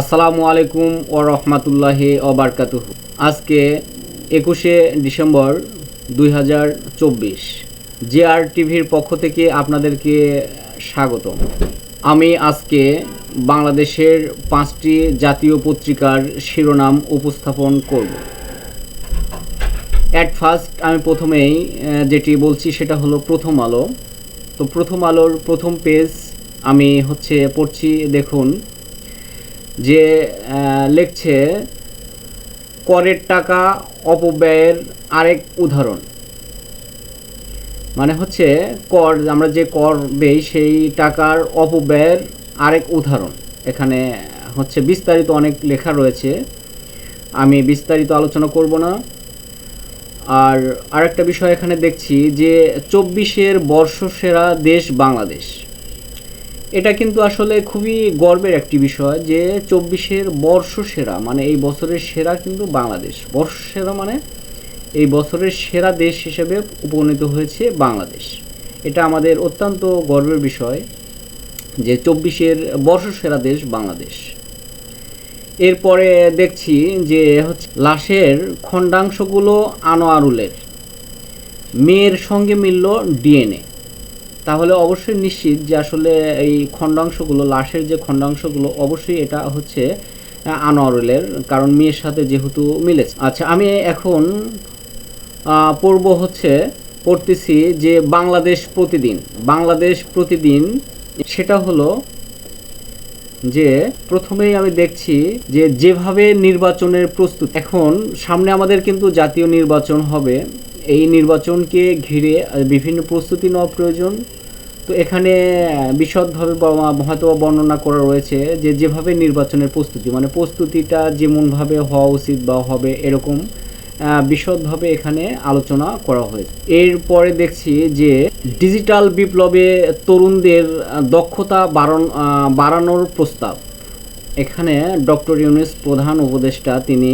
আসসালামু আলাইকুম ও রহমতুল্লাহি ওবরকাতুহ আজকে একুশে ডিসেম্বর দুই হাজার চব্বিশ। জেআর টিভির পক্ষ থেকে আপনাদেরকে স্বাগত আমি আজকে বাংলাদেশের পাঁচটি জাতীয় পত্রিকার শিরোনাম উপস্থাপন করব। অ্যাট ফার্স্ট আমি প্রথমেই যেটি বলছি সেটা হলো প্রথম আলো। তো প্রথম আলোর প্রথম পেজ আমি হচ্ছে পড়ছি, দেখুন যে লিখছে, করের টাকা অপব্যয়ের আরেক উদাহরণ। মানে হচ্ছে, কর, আমরা যে কর দেই সেই টাকার অপব্যয়ের আরেক উদাহরণ। এখানে হচ্ছে বিস্তারিত অনেক লেখা রয়েছে। আমি বিস্তারিত আলোচনা করব না। আর আরেকটা বিষয় এখানে দেখছি যে, চব্বিশের বর্ষসেরা দেশ বাংলাদেশ। এটা কিন্তু আসলে খুবই গর্বের একটি বিষয় যে চব্বিশের বর্ষ সেরা মানে এই বছরের সেরা কিন্তু বাংলাদেশ। বর্ষ সেরা মানে এই বছরের সেরা দেশ হিসেবে উপনীত হয়েছে বাংলাদেশ। এটা আমাদের অত্যন্ত গর্বের বিষয় যে চব্বিশের বর্ষ সেরা দেশ বাংলাদেশ। এরপরে দেখছি যে হচ্ছে লাশের খণ্ডাংশগুলো আনোয়ারুলের। মেয়ের সঙ্গে মিলল ডিএনএ। তাহলে অবশ্যই নিশ্চিত যে আসলে এই খণ্ডাংশগুলো, লাশের যে খণ্ডাংশগুলো, অবশ্যই এটা হচ্ছে আনোয়ারুলের, কারণ মেয়ের সাথে যেহেতু মিলেছে। আচ্ছা আমি এখন পড়ব হচ্ছে, পড়তেছি যে বাংলাদেশ প্রতিদিন। বাংলাদেশ প্রতিদিন, সেটা হলো যে, প্রথমেই আমি দেখছি যে যেভাবে নির্বাচনের প্রস্তুত, এখন সামনে আমাদের কিন্তু জাতীয় নির্বাচন হবে। এই নির্বাচনকে ঘিরে বিভিন্ন প্রস্তুতি নেওয়া প্রয়োজন। তো এখানে বিশদভাবে হয়তো বর্ণনা করা রয়েছে যে যেভাবে নির্বাচনের প্রস্তুতি মানে প্রস্তুতিটা যেমনভাবে হওয়া উচিত বা হবে এরকম বিশদভাবে এখানে আলোচনা করা হয়েছে। এরপরে দেখছি যে ডিজিটাল বিপ্লবে তরুণদের দক্ষতা বাড়ন বাড়ানোর প্রস্তাব। এখানে ডক্টর ইউনুস প্রধান উপদেষ্টা তিনি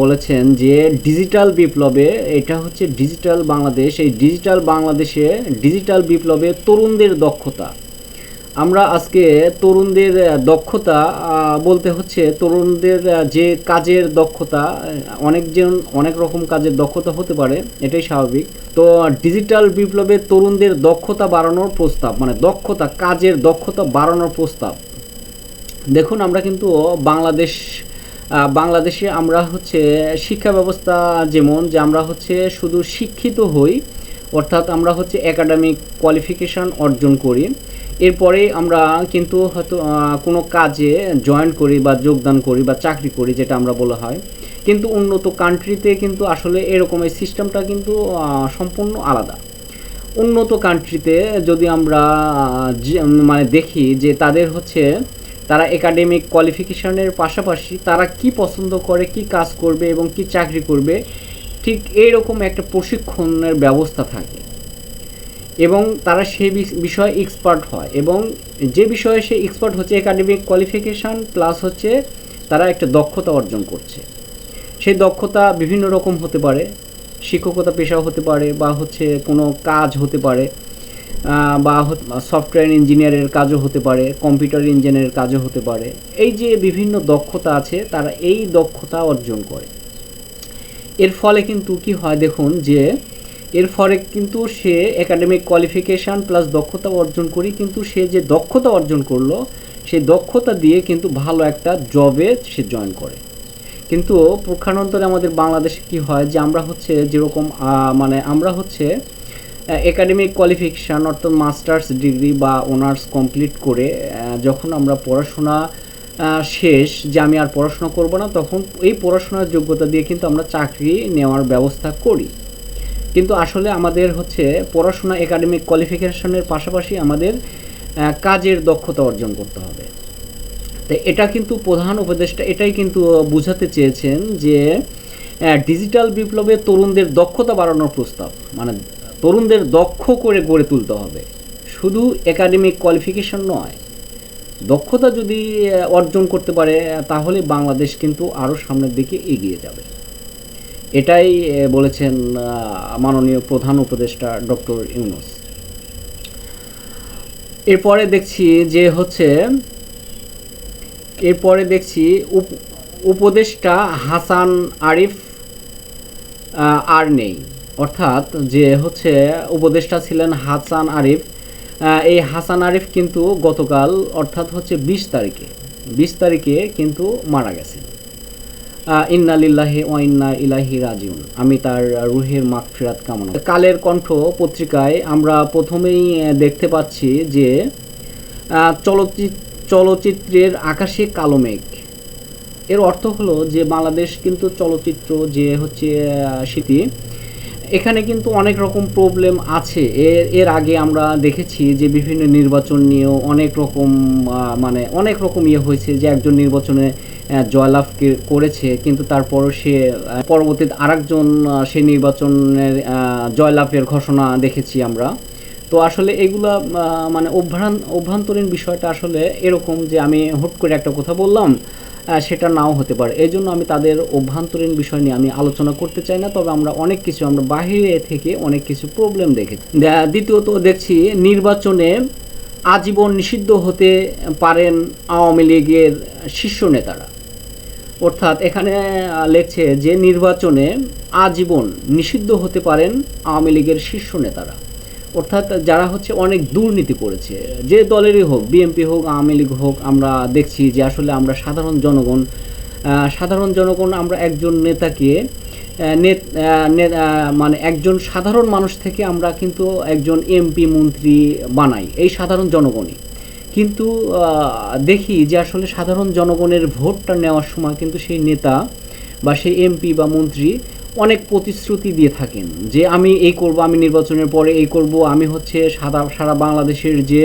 বলেছেন যে ডিজিটাল বিপ্লবে, এটা হচ্ছে ডিজিটাল বাংলাদেশ, এই ডিজিটাল বাংলাদেশে ডিজিটাল বিপ্লবে তরুণদের দক্ষতা। আমরা আজকে তরুণদের দক্ষতা বলতে হচ্ছে তরুণদের যে কাজের দক্ষতা অনেকজন অনেক রকম কাজের দক্ষতা হতে পারে, এটাই স্বাভাবিক। তো ডিজিটাল বিপ্লবে তরুণদের দক্ষতা বাড়ানোর প্রস্তাব মানে দক্ষতা, কাজের দক্ষতা বাড়ানোর প্রস্তাব। দেখুন, আমরা কিন্তু বাংলাদেশ বাংলাদেশে আমরা হচ্ছে শিক্ষা ব্যবস্থা যেমন যে আমরা হচ্ছে শুধু শিক্ষিত হই, অর্থাৎ আমরা হচ্ছে একাডেমিক কোয়ালিফিকেশান অর্জন করি। এরপরে আমরা কিন্তু হয়তো কোনো কাজে জয়েন করি বা যোগদান করি বা চাকরি করি যেটা আমরা বলা হয়। কিন্তু উন্নত কান্ট্রিতে কিন্তু আসলে এরকম এই সিস্টেমটা কিন্তু সম্পূর্ণ আলাদা। উন্নত কান্ট্রিতে যদি আমরা মানে দেখি যে তাদের হচ্ছে তারা একাডেমিক কোয়ালিফিকেশনের পাশাপাশি তারা কি পছন্দ করে, কি কাজ করবে এবং কি চাকরি করবে, ঠিক এইরকম একটা প্রশিক্ষণের ব্যবস্থা থাকে। এবং তারা সেই বিষ- বিষয়ে এক্সপার্ট হয় এবং যে বিষয়ে সে এক্সপার্ট হচ্ছে একাডেমিক কোয়ালিফিকেশান প্লাস হচ্ছে তারা একটা দক্ষতা অর্জন করছে। সেই দক্ষতা বিভিন্ন রকম হতে পারে, শিক্ষকতা পেশাও হতে পারে বা হচ্ছে কোনো কাজ হতে পারে। বা সফটওয়্যার ইঞ্জিনিয়ারের কাজও হতে পারে কম্পিউটার ইঞ্জিনিয়ারের কাজও হতে পারে। এই যে বিভিন্ন দক্ষতা আছে, তারা এই দক্ষতা অর্জন করে। এর ফলে কিন্তু কি হয় দেখুন যে, এর ফলে কিন্তু সে একাডেমিক কোয়ালিফিকেশান প্লাস দক্ষতা অর্জন করি কিন্তু সে যে দক্ষতা অর্জন করল সেই দক্ষতা দিয়ে কিন্তু ভালো একটা জবে সে জয়েন করে। কিন্তু পক্ষান্তরে আমাদের বাংলাদেশে কি হয় যে আমরা হচ্ছে যেরকম মানে আমরা হচ্ছে একাডেমিক কোয়ালিফিকেশান অর্থাৎ মাস্টার্স ডিগ্রি বা অনার্স কমপ্লিট করে যখন আমরা পড়াশোনা শেষ, যে আমি আর পড়াশোনা করব না, তখন এই পড়াশোনার যোগ্যতা দিয়ে কিন্তু আমরা চাকরি নেওয়ার ব্যবস্থা করি। কিন্তু আসলে আমাদের হচ্ছে পড়াশোনা একাডেমিক কোয়ালিফিকেশনের পাশাপাশি আমাদের কাজের দক্ষতা অর্জন করতে হবে। তো এটা কিন্তু প্রধান উপদেষ্টা, এটাই কিন্তু বুঝাতে চেয়েছেন যে ডিজিটাল বিপ্লবে তরুণদের দক্ষতা বাড়ানোর প্রস্তাব মানে তরুণদের দক্ষ করে গড়ে তুলতে হবে। শুধু একাডেমিক কোয়ালিফিকেশন নয়। দক্ষতা যদি অর্জন করতে পারে, তাহলে বাংলাদেশ কিন্তু আরও সামনের দিকে এগিয়ে যাবে। এটাই বলেছেন মাননীয় প্রধান উপদেষ্টা ডক্টর ইউনুস। এরপরে দেখছি যে হচ্ছে, এরপরে দেখছি উপ- উপদেষ্টা হাসান আরিফ আর নেই। অর্থাৎ যে হচ্ছে উপদেষ্টা ছিলেন হাসান আরিফ এই হাসান আরিফ কিন্তু গতকাল অর্থাৎ হচ্ছে বিশ তারিখে বিশ তারিখে কিন্তু মারা গেছেন। ইন্না লিল্লাহি ও ইন্না ইলাহি রাজিউন। আমি তার রুহের মাগফিরাত কামনা কালের কণ্ঠ পত্রিকায় আমরা প্রথমেই দেখতে পাচ্ছি যে চলচ্চিত্র চলচ্চিত্রের আকাশে কালো মেঘ। এর অর্থ হলো যে বাংলাদেশ কিন্তু চলচ্চিত্র যে হচ্ছে স্মৃতি এখানে কিন্তু অনেক রকম প্রবলেম আছে। এর এর আগে আমরা দেখেছি যে বিভিন্ন নির্বাচন নিয়েও অনেক রকম মানে অনেক রকম ইয়ে হয়েছে যে একজন নির্বাচনে জয়লাভ করেছে, কিন্তু তারপরও সে পরবর্তীতে আরেকজন সেই নির্বাচনের জয়লাভের ঘোষণা দেখেছি আমরা। তো আসলে এগুলা মানে অভ্রান, অভ্যন্তরীণ বিষয়টা আসলে এরকম যে আমি হুট করে একটা কথা বললাম সেটা নাও হতে পারে। এই জন্য আমি তাদের অভ্যন্তরীণ বিষয় নিয়ে আমি আলোচনা করতে চাই না, তবে আমরা অনেক কিছু, আমরা বাহিরে থেকে অনেক কিছু প্রবলেম দেখেছি। দ্বিতীয়ত দেখছি নির্বাচনে আজীবন নিষিদ্ধ হতে পারেন আওয়ামী লীগের শীর্ষ নেতারা। অর্থাৎ এখানে লেখছে যে নির্বাচনে আজীবন নিষিদ্ধ হতে পারেন আওয়ামী লীগের শীর্ষ নেতারা। অর্থাৎ যারা হচ্ছে অনেক দুর্নীতি করেছে, যে দলেরই হোক বিএনপি হোক, আওয়ামী লীগ হোক, আমরা দেখছি যে আসলে আমরা সাধারণ জনগণ সাধারণ জনগণ আমরা একজন নেতাকে মানে একজন সাধারণ মানুষ থেকে আমরা কিন্তু একজন এমপি মন্ত্রী বানাই, এই সাধারণ জনগণই। কিন্তু দেখি যে আসলে সাধারণ জনগণের ভোটটা নেওয়ার সময় কিন্তু সেই নেতা বা সেই এমপি বা মন্ত্রী অনেক প্রতিশ্রুতি দিয়ে থাকেন যে আমি এই করব, আমি নির্বাচনের পরে এই করব, আমি হচ্ছে সারা সারা বাংলাদেশের যে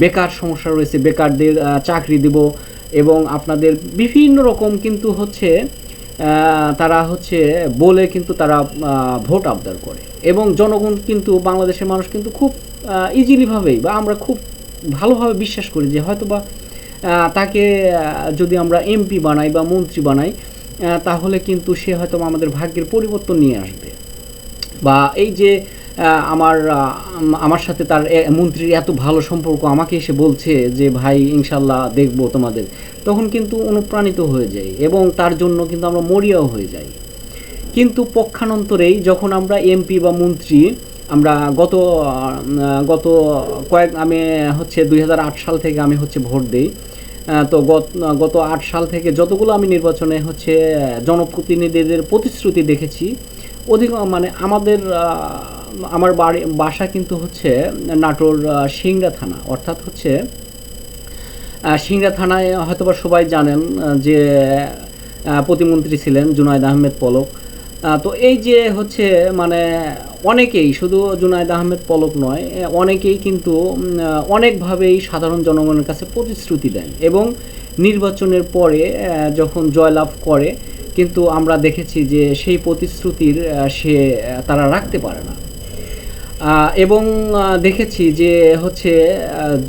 বেকার সমস্যা রয়েছে, বেকারদের চাকরি দেব এবং আপনাদের বিভিন্ন রকম কিন্তু হচ্ছে তারা হচ্ছে বলে কিন্তু তারা ভোট আবদার করে এবং জনগণ কিন্তু, বাংলাদেশের মানুষ কিন্তু খুব ইজিলিভাবেই বা আমরা খুব ভালোভাবে বিশ্বাস করি যে হয়তো বা তাকে যদি আমরা এমপি বানাই বা মন্ত্রী বানাই তাহলে কিন্তু সে হয়তো আমাদের ভাগ্যের পরিবর্তন নিয়ে আসবে। বা এই যে আমার আমার সাথে তার মন্ত্রীর এত ভালো সম্পর্ক আমাকে এসে বলছে যে, ভাই, ইনশাল্লাহ দেখব তোমাদের। তখন কিন্তু অনুপ্রাণিত হয়ে যাই এবং তার জন্য কিন্তু আমরা মরিয়াও হয়ে যাই। কিন্তু পক্ষান্তরেই যখন আমরা এমপি বা মন্ত্রী, আমরা গত গত কয়েক, আমি হচ্ছে দুই হাজার আট সাল থেকে আমি হচ্ছে ভোট দিই তো গত গত আট সাল থেকে যতগুলো আমি নির্বাচনে হচ্ছে জনপ্রতিনিধিদের প্রতিশ্রুতি দেখেছি, অধিক মানে আমাদের আমার বাড়ি, বাসা কিন্তু হচ্ছে নাটোর সিংড়া থানা, অর্থাৎ হচ্ছে সিংড়া থানায় হয়তোবা সবাই জানেন যে প্রতিমন্ত্রী ছিলেন জুনায়দ আহমেদ পলক। তো এই যে হচ্ছে মানে অনেকেই, শুধু জুনায়দ আহমেদ পলক নয় অনেকেই কিন্তু অনেকভাবেই সাধারণ জনগণের কাছে প্রতিশ্রুতি দেন এবং নির্বাচনের পরে যখন জয়লাভ করে, কিন্তু আমরা দেখেছি যে সেই প্রতিশ্রুতির সে, তারা রাখতে পারে না। এবং দেখেছি যে হচ্ছে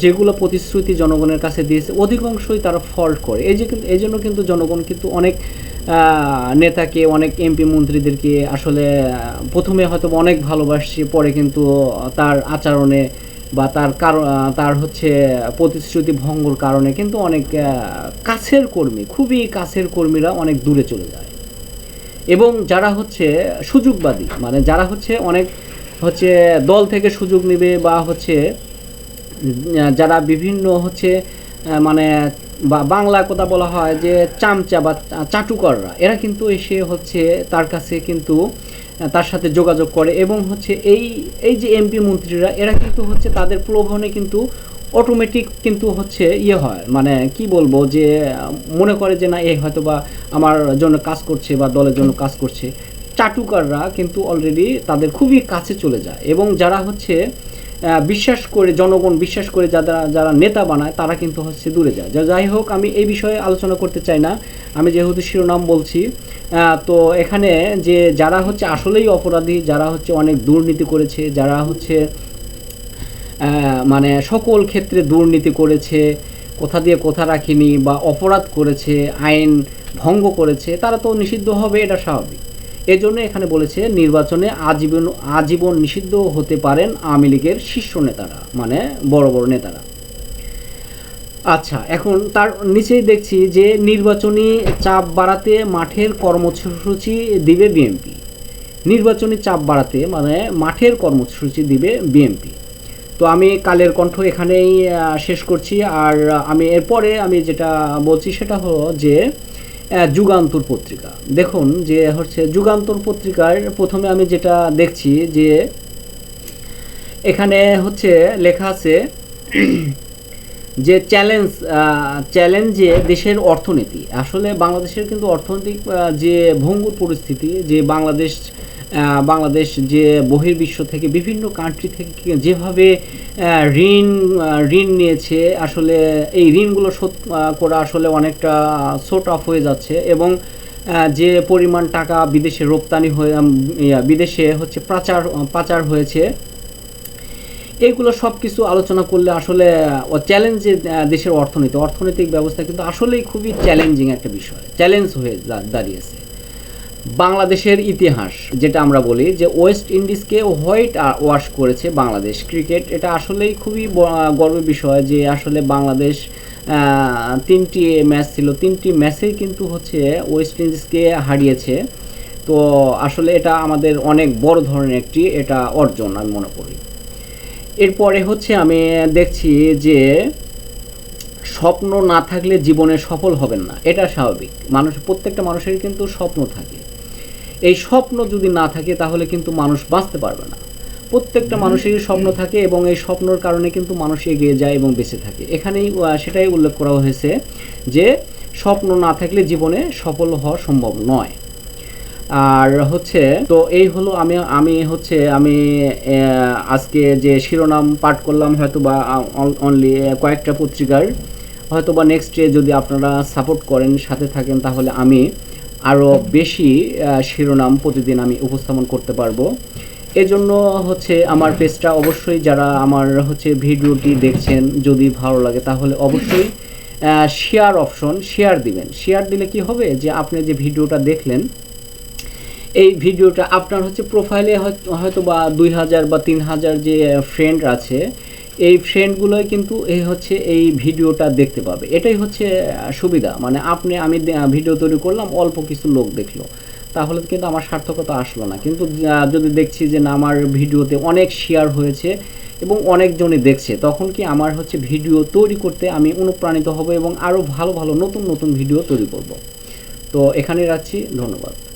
যেগুলো প্রতিশ্রুতি জনগণের কাছে দিয়েছে, অধিকাংশই তারা ফল্ট করে। এই যে, এই জন্য কিন্তু জনগণ কিন্তু অনেক নেতাকে, অনেক এমপি মন্ত্রীদেরকে আসলে প্রথমে হয়তো অনেক ভালোবাসছে, পরে কিন্তু তার আচরণে বা তার কারণ তার হচ্ছে প্রতিশ্রুতি ভঙ্গর কারণে কিন্তু অনেক কাছের কর্মী, খুবই কাছের কর্মীরা অনেক দূরে চলে যায়। এবং যারা হচ্ছে সুযোগবাদী মানে যারা হচ্ছে অনেক হচ্ছে দল থেকে সুযোগ নেবে বা হচ্ছে যারা বিভিন্ন হচ্ছে মানে বা বাংলা কথা বলা হয় যে চামচা বা চাটুকররা, এরা কিন্তু এসে হচ্ছে তার কাছে কিন্তু তার সাথে যোগাযোগ করে এবং হচ্ছে এই এই যে এমপি মন্ত্রীরা, এরা কিন্তু হচ্ছে তাদের প্রলোভনে কিন্তু অটোমেটিক কিন্তু হচ্ছে ইয়ে হয়। মানে কি বলব যে মনে করে যে না এই হয়তো বা আমার জন্য কাজ করছে বা দলের জন্য কাজ করছে। চাটুকাররা কিন্তু অলরেডি তাদের খুবই কাছে চলে যায় এবং যারা হচ্ছে বিশ্বাস করে, জনগণ বিশ্বাস করে যারা যারা নেতা বানায়, তারা কিন্তু হচ্ছে দূরে যায়। যা, যাই হোক, আমি এই বিষয়ে আলোচনা করতে চাই না। আমি যেহেতু শিরোনাম বলছি তো এখানে যে যারা হচ্ছে আসলেই অপরাধী, যারা হচ্ছে অনেক দুর্নীতি করেছে, যারা হচ্ছে মানে সকল ক্ষেত্রে দুর্নীতি করেছে, কোথা দিয়ে কোথা রাখিনি বা অপরাধ করেছে, আইন ভঙ্গ করেছে, তারা তো নিষিদ্ধ হবে, এটা স্বাভাবিক। এজন্য এখানে বলেছে, নির্বাচনে আজীবন আজীবন নিষিদ্ধ হতে পারেন আওয়ামী লীগের শীর্ষ নেতারা মানে বড় বড় নেতারা। আচ্ছা এখন তার নিচেই দেখছি যে নির্বাচনী চাপ বাড়াতে মাঠের কর্মসূচি দিবে বিএনপি। নির্বাচনী চাপ বাড়াতে মানে মাঠের কর্মসূচি দিবে বিএনপি। তো আমি কালের কণ্ঠ এখানেই শেষ করছি। আর আমি এরপরে আমি যেটা বলছি সেটা হলো যে যুগান্তর পত্রিকা। দেখুন যে হচ্ছে যুগান্তর পত্রিকার প্রথমে আমি যেটা দেখছি যে এখানে হচ্ছে লেখা আছে যে চ্যালেঞ্জ চ্যালেঞ্জ যে দেশের অর্থনীতি। আসলে বাংলাদেশের কিন্তু অর্থনৈতিক যে ভঙ্গুর পরিস্থিতি, যে বাংলাদেশ বাংলাদেশ যে বহির্বিশ্ব থেকে, বিভিন্ন কান্ট্রি থেকে যেভাবে ঋণ ঋণ নিয়েছে, আসলে এই ঋণগুলো শোধ করা আসলে অনেকটা শোট অফ হয়ে যাচ্ছে এবং যে পরিমাণ টাকা বিদেশে রপ্তানি হয়ে বিদেশে হচ্ছে পাচার পাচার হয়েছে এইগুলো সব কিছু আলোচনা করলে আসলে চ্যালেঞ্জে দেশের অর্থনীতি। অর্থনৈতিক ব্যবস্থা কিন্তু আসলেই খুবই চ্যালেঞ্জিং একটা বিষয়। চ্যালেঞ্জ হয়ে দাঁড়িয়েছে। বাংলাদেশের ইতিহাস, যেটা আমরা বলি যে ওয়েস্ট ইন্ডিজকে হোয়াইট ওয়াশ করেছে বাংলাদেশ ক্রিকেট। এটা আসলেই খুবই গর্বের বিষয় যে আসলে বাংলাদেশ তিনটি ম্যাচ ছিল। তিনটি ম্যাচেই কিন্তু হচ্ছে ওয়েস্ট ইন্ডিজকে হারিয়েছে। তো আসলে এটা আমাদের অনেক বড় ধরনের একটি এটা অর্জন, আমি মনে করি। এরপরে হচ্ছে আমি দেখছি যে স্বপ্ন না থাকলে জীবনে সফল হবেন না। এটা স্বাভাবিক। মানুষ প্রত্যেকটা মানুষের কিন্তু স্বপ্ন থাকে। এই স্বপ্ন যদি না থাকে, তাহলে কিন্তু মানুষ বাঁচতে পারবে না। প্রত্যেকটা মানুষেরই স্বপ্ন থাকে এবং এই স্বপ্নর কারণে কিন্তু মানুষ এগিয়ে যায় এবং বেঁচে থাকে। এখানেই সেটাই উল্লেখ করা হয়েছে যে, স্বপ্ন না থাকলে জীবনে সফল হওয়া সম্ভব নয়। আর হচ্ছে, তো এই হলো আমি আমি হচ্ছে, আমি আজকে যে শিরোনাম পাঠ করলাম হয়তো বা অনলি কয়েকটা পত্রিকার হয়তো বা নেক্সট ডে যদি আপনারা সাপোর্ট করেন, সাথে থাকেন, তাহলে আমি আরও বেশি শিরোনাম প্রতিদিন আমি উপস্থাপন করতে পারব। এজন্য হচ্ছে আমার পেজটা অবশ্যই যারা আমার হচ্ছে ভিডিওটি দেখছেন, যদি ভালো লাগে তাহলে অবশ্যই শেয়ার অপশন শেয়ার দিবেন। শেয়ার দিলে কি হবে? যে আপনি যে ভিডিওটা দেখলেন, এই ভিডিওটা আপনার হচ্ছে প্রোফাইলে হয়তো বা দুই হাজার বা তিন হাজার যে ফ্রেন্ড আছে এই ফ্রেন্ডগুলোই কিন্তু এই হচ্ছে এই ভিডিওটা দেখতে পাবে। এটাই হচ্ছে সুবিধা। মানে আপনি, আমি ভিডিও তৈরি করলাম, অল্প কিছু লোক দেখল। তাহলে কিন্তু আমার সার্থকতা আসলো না। কিন্তু যদি দেখছি যে না, আমার ভিডিওতে অনেক শেয়ার হয়েছে এবং অনেকজনই দেখছে, তখন কি আমার হচ্ছে ভিডিও তৈরি করতে আমি অনুপ্রাণিত হব এবং আরও ভালো ভালো, নতুন নতুন ভিডিও তৈরি করব। তো এখানে রাখছি। ধন্যবাদ।